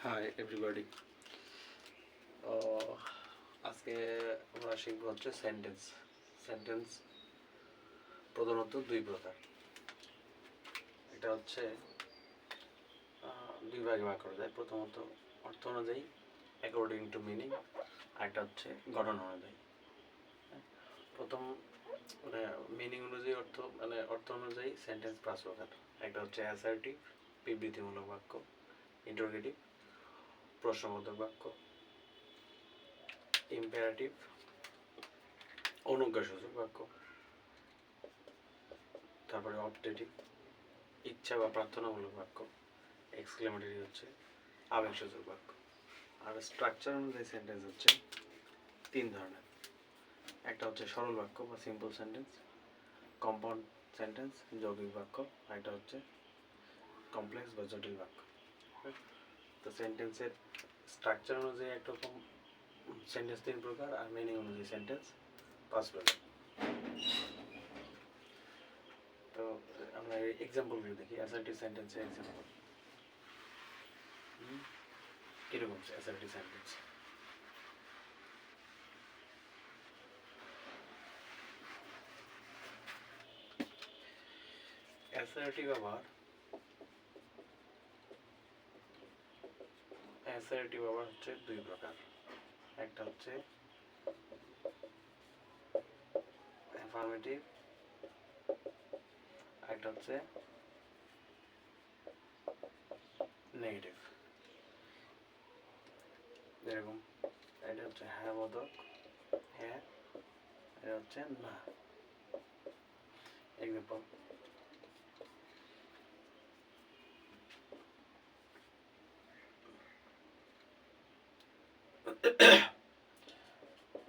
Hi everybody আজকে আমরা শিখব হচ্ছে সেন্টেন্স সেন্টেন্স প্রধানত দুই প্রকার। এটা হচ্ছে দুই ভাগে ভাগ করা যায়। প্রথমত, অর্থ অনুযায়ী অ্যাকর্ডিং টু মিনিং আরেকটা হচ্ছে গঠন অনুযায়ী। হ্যাঁ? প্রথম মানে মিনিং অনুযায়ী অর্থ মানে অর্থ অনুযায়ী সেন্টেন্স পাঁচ প্রকার। একটা হচ্ছে অ্যাসার্টিভ বিবৃতিমূলক বাক্য ইন্টারোগেটিভ প্রশ্নবোধক বাক্য। ইম্পারেটিভ অনুজ্ঞাসূচক বাক্য। তারপরে অপটেটিভ ইচ্ছা বা প্রার্থনামূলক বাক্য। এক্সক্লেমেটরি হচ্ছে আবেগসূচক বাক্য। আর স্ট্রাকচার অনুযায়ী সেন্টেন্স হচ্ছে তিন ধরনের। একটা হচ্ছে সরল বাক্য বা সিম্পল সেন্টেন্স কম্পাউন্ড সেন্টেন্স যৌগিক বাক্য, আর একটা হচ্ছে কমপ্লেক্স বা জটিল বাক্য? তো সেন্টেন্সের স্ট্রাকচার অনুযায়ী একরকম সেন্টেন্স তিন প্রকার আর মিনিং অনুযায়ী সেন্টেন্স পাঁচ প্রকার তো আমরা এক্সাম্পলগুলো দেখি অ্যাসার্টিভ সেন্টেন্সের এক্সাম্পল কীরকম অ্যাসার্টিভ সেন্টেন্স অ্যাসার্টিভ আবার অ্যাসার্টিভ আবার হচ্ছে দুই প্রকার। একটা হচ্ছে অ্যাফার্মেটিভ একটা হচ্ছে নেগেটিভ যেরকম, এটা হচ্ছে হ্যাঁ বোধক হ্যাঁ এটা হচ্ছে না। এক্সাম্পল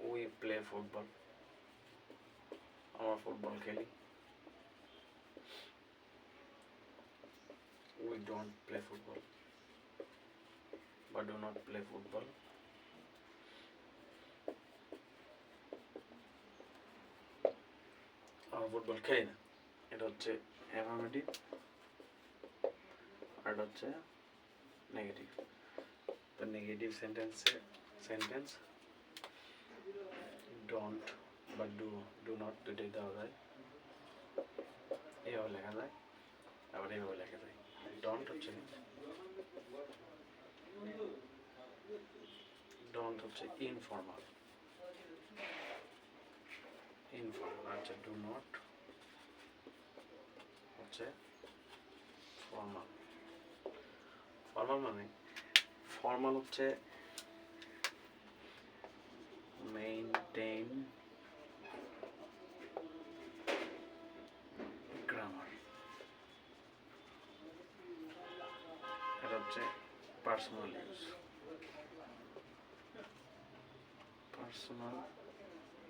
উই প্লে ফুটবল আমরা ফুটবল খেলি উই ডোন্ট প্লে ফুটবল বা ডো নট প্লে ফুটবল আমরা ফুটবল খেলি না এটা হচ্ছে অ্যাফার্মেটিভ আর এটা হচ্ছে নেগেটিভ তো নেগেটিভ সেন্টেন্সে সেন্টেন্স ডোন্ট বা ডু ডু নট দুটোই দেওয়া যায় এইভাবে লেখা যায়, আবার এইভাবে লেখা যায়। ডন্ট হচ্ছে ডন্ট হচ্ছে ইনফর্মাল ইনফর্মাল আচ্ছা ডু নট হচ্ছে ফর্মাল ফর্মাল মানে ফর্মাল হচ্ছে মেইনটেইন গ্রামার এটা হচ্ছে পার্সোনাল ইউজ পার্সোনাল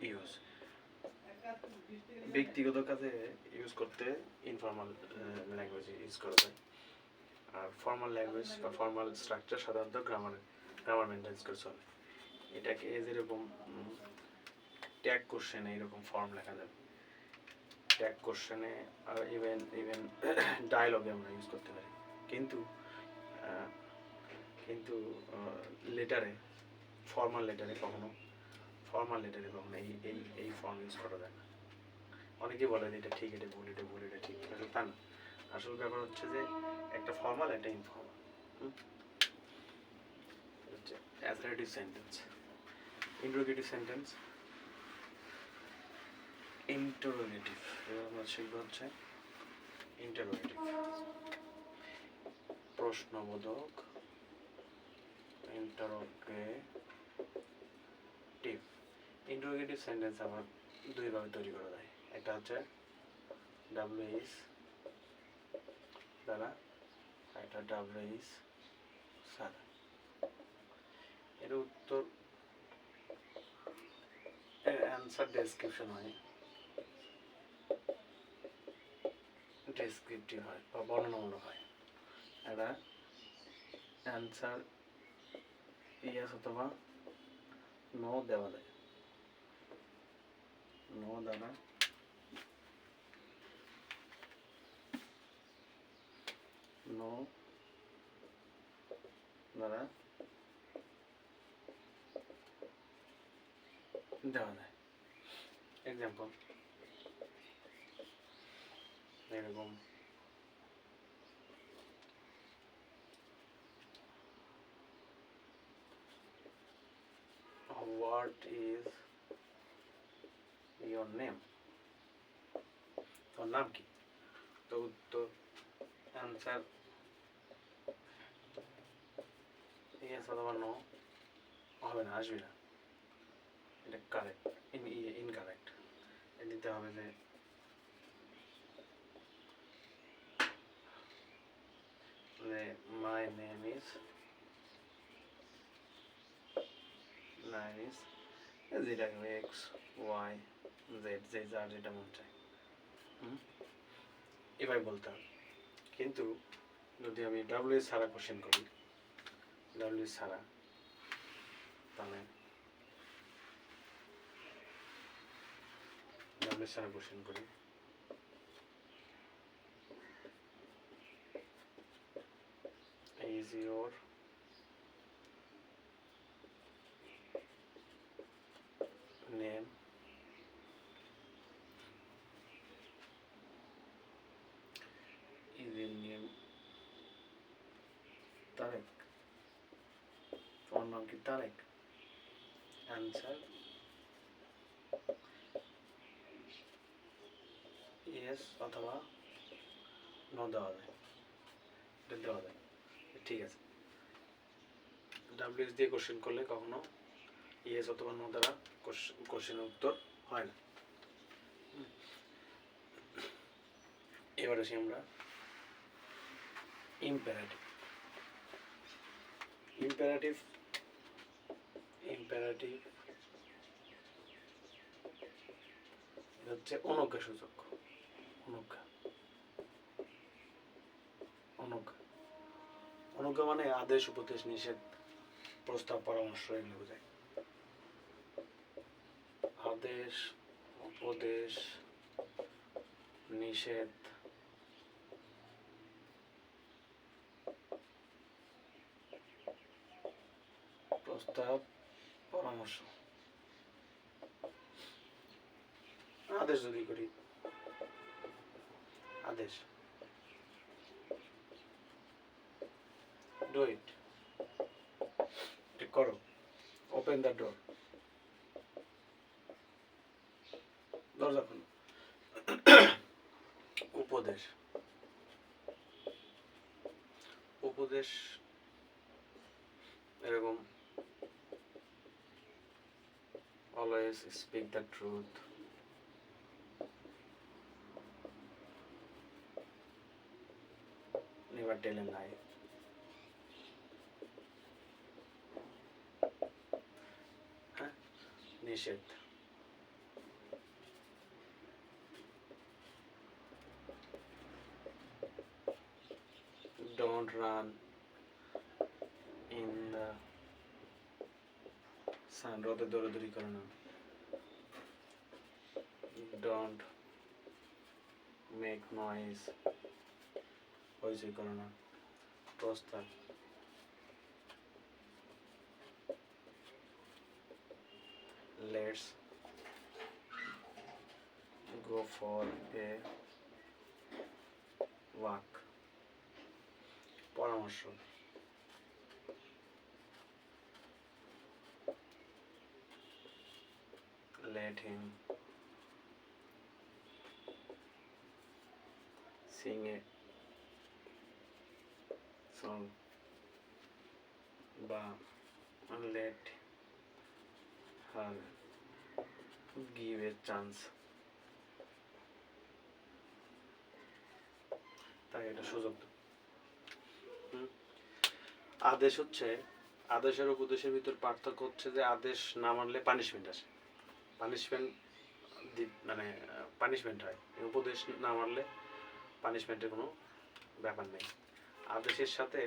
ইউজ ব্যক্তিগত কাজে ইউজ করতে ইনফর্মাল ল্যাঙ্গুয়েজ ইউজ করা যায়। আর ফর্মাল ল্যাঙ্গুয়েজ বা ফর্মাল স্ট্রাকচার সাধারণত গ্রামার গ্রামার মেনটেন্স করে চলে এটাকে যেরকম ট্যাগ কোশ্চেনে এরকম ফর্ম লেখা যাবে। ট্যাগ কোশ্চেনে ইভেন ইভেন ডায়লগে আমরা ইউজ করতে পারি। কিন্তু কিন্তু লেটারে ফর্মাল লেটারে কখনো ফর্মাল লেটারে কখনো এই এই এই ফর্ম ইউজ করা যায় না। অনেকেই বলে এটা ঠিক, এটা ভুল এটা ভুল, এটা ঠিক, আসলে তা না। আসল ব্যাপার হচ্ছে যে, একটা ফর্মাল একটা ইনফর্মাল হচ্ছে assertive sentence interrogative sentence. Interrogative, এবার আমরা শিখব হচ্ছে ইন্টারোগেটিভ। প্রশ্নবোধক ইন্টারোগেটিভ। ইন্টারোগেটিভ সেন্টেন্স আবার দুইভাবে তৈরি করা যায়। একটা হচ্ছে ডাব্লিউএস দ্বারা একটা ডাব্লিউএস ছাড়া এর উত্তর অ্যান্সার ডেসক্রিপশন হয় ডেসক্রিপটিভ হয় বা বর্ণনামূলক হয়। এটা অ্যান্সার ইয়েস অথবা নো দেওয়া যায়। নো দ্বারা নো দ্বারা দেওয়া যায়। এক্সাম্পল এরকম what is your name. তোর নাম কি তো উত্তর অ্যান্সার ইয়েস অথবা নো হবে না আসবে না এটা কারেক্ট ইনকারেক্ট দিতে হবে যে যে my name is nine is যেটা এক্স ওয়াই জেড যে যার যেটা মন চায়? এভাবে বলতে হবে কিন্তু যদি আমি ডাব্লিউ ছাড়া কোশ্চেন করি ডাব্লিউ ছাড়া তাহলে ডাব্লিউ ছাড়া কোশ্চেন করি। Your name. Is your name. Tarek. তোমার নাম কি তারেক অ্যান্সার ইয়েস অথবা নো দেওয়া যায়। এটা দেওয়া যায়। ঠিক আছে। ডাব্লিউএস দিয়ে কোশ্চেন করলে কখনো ইয়েস অথবা নো দ্বারা কোশ্চেনের উত্তর হয় না। এবার আসি আমরা ইম্পারেটিভ ইম্পারেটিভ ইম্পারেটিভ হচ্ছে অনজ্ঞা সূচক অনজ্ঞা। মানে আদেশ, উপদেশ, নিষেধ, প্রস্তাব, পরামর্শ এগুলো বোঝায়। আদেশ, উপদেশ, নিষেধ, প্রস্তাব, পরামর্শ। আদেশ যদি করি আদেশ। It. এটা করো ওপেন দ্য ডোর দরজা খুলো। উপদেশ। উপদেশ এরকম। Always speak the truth never tell এ লাই নিষেধ don't run in the sun রোদে দৌড়াদৌড়ি করো না don't make noise হয়ে যায় কারণ গো ফর এ ওয়াক পরামর্শ। Let him sing a song বা let her give a chance. তাই এটা সুযোগ? আদেশ হচ্ছে, আদেশের উপদেশের ভিতর পার্থক্য হচ্ছে যে আদেশ না মানলে পানিশমেন্ট আসে। পানিশমেন্ট মানে পানিশমেন্ট হয়। উপদেশ না মানলে পানিশমেন্টের কোনো ব্যাপার নেই। আদেশের সাথে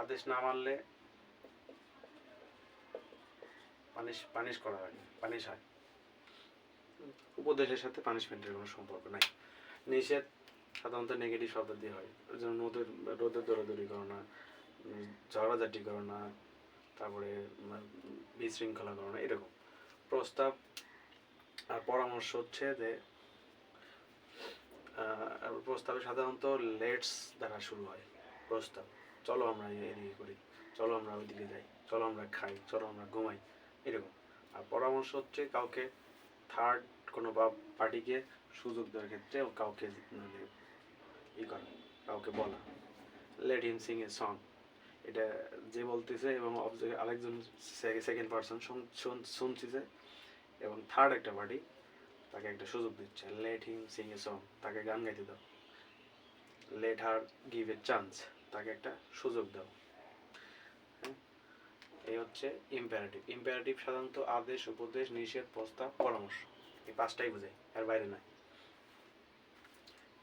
আদেশ না মানলে পানিশ পানিশ করা হয় পানিশ হয়। উপদেশের সাথে পানিশমেন্টের কোনো সম্পর্ক নাই। নিষেধ সাধারণত নেগেটিভ শব্দ দিয়ে হয়। যেমন রোদের রোদের দৌড়াদৌড়ি করো না ঝগড়াঝাটি করো না তারপরে বিশৃঙ্খলা করো না এরকম। প্রস্তাব আর পরামর্শ হচ্ছে যে প্রস্তাবে সাধারণত লেটস দ্বারা শুরু হয় প্রস্তাব। চলো আমরা এদিকে করি। চলো আমরা ওইদিকে যাই। চলো আমরা খাই। চলো আমরা ঘুমাই। এরকম। আর পরামর্শ হচ্ছে কাউকে থার্ড কোনো বা পার্টিকে সুযোগ দেওয়ার ক্ষেত্রে কাউকে মানে ই করা, কাউকে বলা। Let him sing a song এটা যে বলতেছে এবং আরেকজন সেকেন্ড পার্সন শুনতেছে। এবং থার্ড একটা পার্টি তাকে একটা সুযোগ দিচ্ছে let him sing a song তাকে গান গাইতে দাও। Let her give a chance তাকে একটা সুযোগ দাও। হ্যাঁ? এই হচ্ছে ইম্পারেটিভ ইম্পারেটিভ সাধারণত আদেশ, উপদেশ, নিষেধ, প্রস্তাব, পরামর্শ। এই পাঁচটাই বোঝায়, এর বাইরে নয়।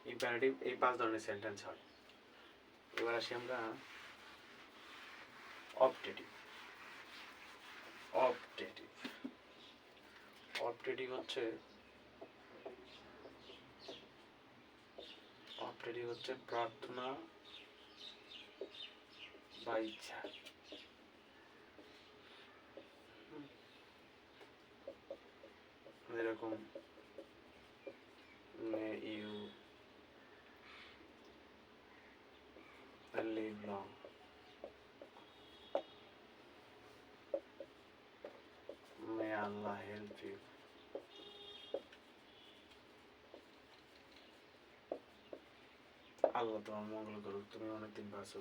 ইম্পারেটিভ এই পাঁচ ধরনের সেন্টেন্স হয়। এবার আসি আমরা অপটেটিভ অপটেটিভ অপটেটিভ হচ্ছে অপটেটিভ হচ্ছে প্রার্থনা বা ইচ্ছা হুম। এরকম may you live long may Allah help Allah তোমার মঙ্গল করুক তুমি অনেকদিন বাঁচো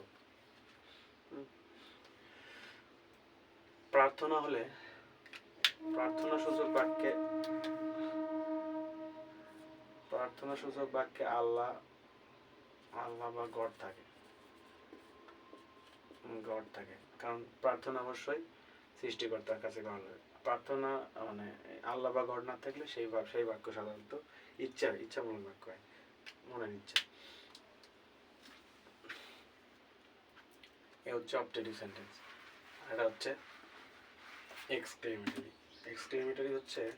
প্রার্থনা হলে প্রার্থনা সূচক বাক্যে প্রার্থনা সূচক বাক্যে আল্লাহ আল্লাহ বা গড থাকে গড থাকে কারণ প্রার্থনা অবশ্যই সৃষ্টিকর্তার কাছে লাগে প্রার্থনা মানে আল্লাহ বা গড না থাকলে সেই সেই বাক্য সাধারণত ইচ্ছা ইচ্ছামূলক বাক্য হয় মনের ইচ্ছা এ হচ্ছে অপটেটিভ সেন্টেন্স এটা হচ্ছে এক্সক্লেমেটরি এক্সক্লেমেটরি হচ্ছে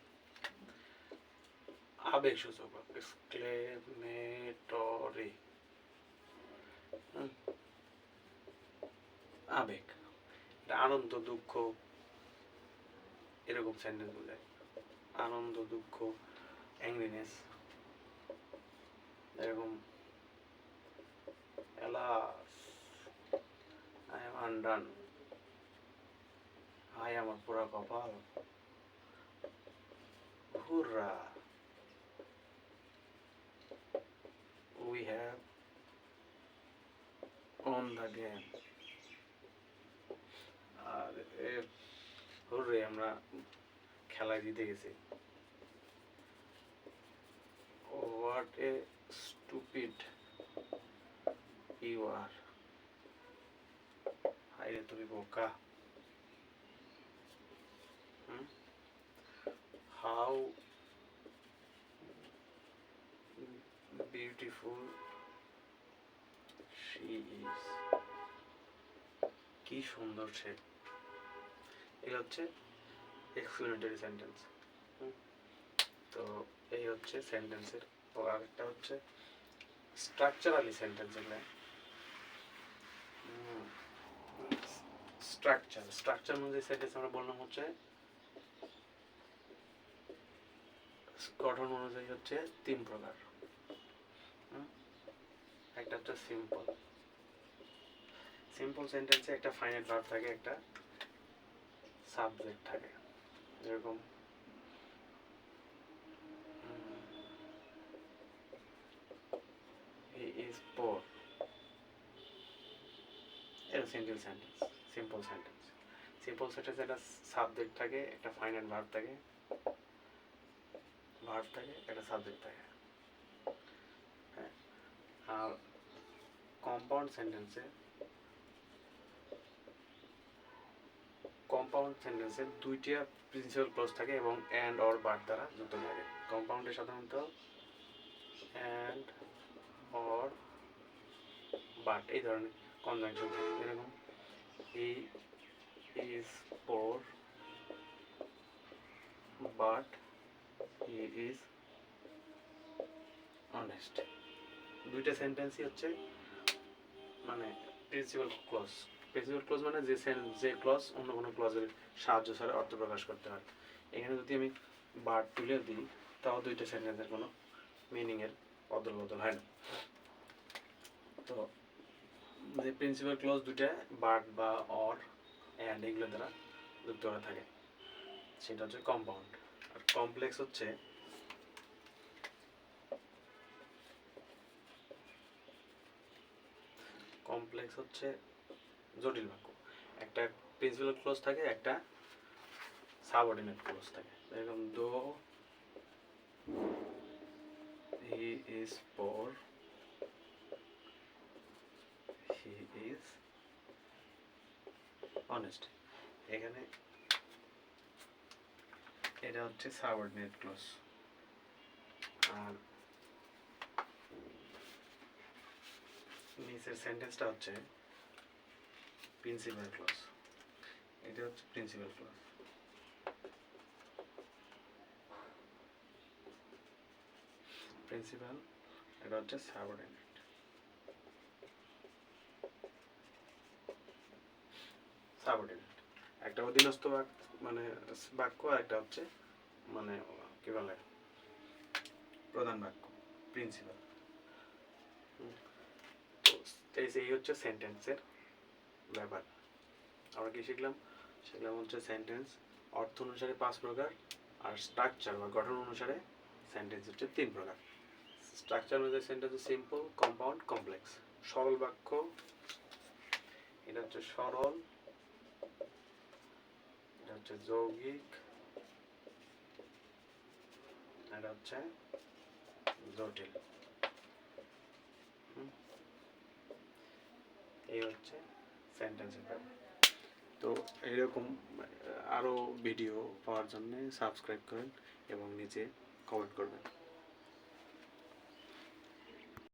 আবেগ সূচক এক্সক্লেমেটরি আবেগ। এটা আনন্দ, দুঃখ, এরকম সেন্টেন্স বোঝায়। আনন্দ, দুঃখ অ্যাংরিনেস এরকম। এলাস আনডান হাই আমার পুরা কপাল hurrah we have won the game. আর হুররে আমরা খেলায় জিতে গেছি। What a stupid you are হাইরে তুমি বোকা হাউ বিউটিফুল শি ইজ কি সুন্দর সে। এগুলো হচ্ছে এক্সক্লেমেটরি সেন্টেন্স তো এই হচ্ছে সেন্টেন্সের ও আরেকটা হচ্ছে স্ট্রাকচারালি সেন্টেন্স এগুলো স্ট্রাকচার স্ট্রাকচার মধ্যে সেন্টেন্স আমরা বললাম হচ্ছে গঠন অনুযায়ী হচ্ছে তিন প্রকার। একটা হচ্ছে সিম্পল সিম্পল সেন্টেন্সে একটা ফাইনাইট ভার্ব থাকে, একটা সাবজেক্ট থাকে। যেরকম ইজ পোর এটা simple sentence simple sentence simple sentence একটা সাবজেক্ট থাকে, একটা ফাইনাইট ভার্ব থাকে ভার্ব থাকে, একটা সাবজেক্ট থাকে। হ্যাঁ? আর কম্পাউন্ড সেন্টেন্সে কম্পাউন্ড সেন্টেন্সে দুইটা প্রিন্সিপাল ক্লজ থাকে এবং অ্যান্ড অর বাট দ্বারা যুক্ত থাকে। কম্পাউন্ডে সাধারণত অ্যান্ড অর বাট এই ধরনের কনজাংশন থাকে। যেরকম he is poor but he is honest দুইটা সেন্টেন্সই হচ্ছে মানে প্রিন্সিপাল ক্লজ প্রিন্সিপাল ক্লজ মানে যে যে ক্লজ অন্য কোনো ক্লজের সাহায্য ছাড়া অর্থ প্রকাশ করতে হয়। এখানে যদি আমি বার তুলে দিই, তাও দুইটা সেন্টেন্সের কোনো মিনিংয়ের অদল বদল হয় না। তো যে প্রিন্সিপাল ক্লজ দুইটা বার্ড বা অর অ্যান্ড এগুলো দ্বারা যুক্ত করা থাকে। সেটা হচ্ছে কম্পাউন্ড আর কমপ্লেক্স হচ্ছে কমপ্লেক্স হচ্ছে জটিল বাক্য। একটা প্রিন্সিপাল ক্লোজ থাকে, একটা সাবঅর্ডিনেট ক্লোজ থাকে। এরকম though he is poor he is honest এখানে এটা হচ্ছে সাবঅর্ডিনেট ক্লোজ আর নিচের সেন্টেন্সটা হচ্ছে প্রিন্সিপাল ক্লজ এটা হচ্ছে প্রিন্সিপাল ক্লজ প্রিন্সিপাল এটা হচ্ছে সাবঅর্ডিনেট সাবঅর্ডিনেট একটা অধীনস্থ বাক্য মানে বাক্য, আর একটা হচ্ছে মানে কি বলে, প্রধান বাক্য প্রিন্সিপাল তো এই হচ্ছে সেন্টেন্সের ব্যাপার। আমরা কি শিখলাম? শিখলাম হচ্ছে সেন্টেন্স অর্থ অনুসারে পাঁচ প্রকার, আর স্ট্রাকচার বা গঠন অনুসারে সেন্টেন্স হচ্ছে তিন প্রকার। স্ট্রাকচার অনুযায়ী সেন্টেন্স হচ্ছে সিম্পল কম্পাউন্ড কমপ্লেক্স সরল বাক্য, এটা হচ্ছে সরল হচ্ছে যৌগিক এটা হচ্ছে জটিল। এই হচ্ছে সেন্টেন্সের ব্যাপার। তো এরকম আরও ভিডিও পাওয়ার জন্য সাবস্ক্রাইব করেন এবং নিচে কমেন্ট করবেন।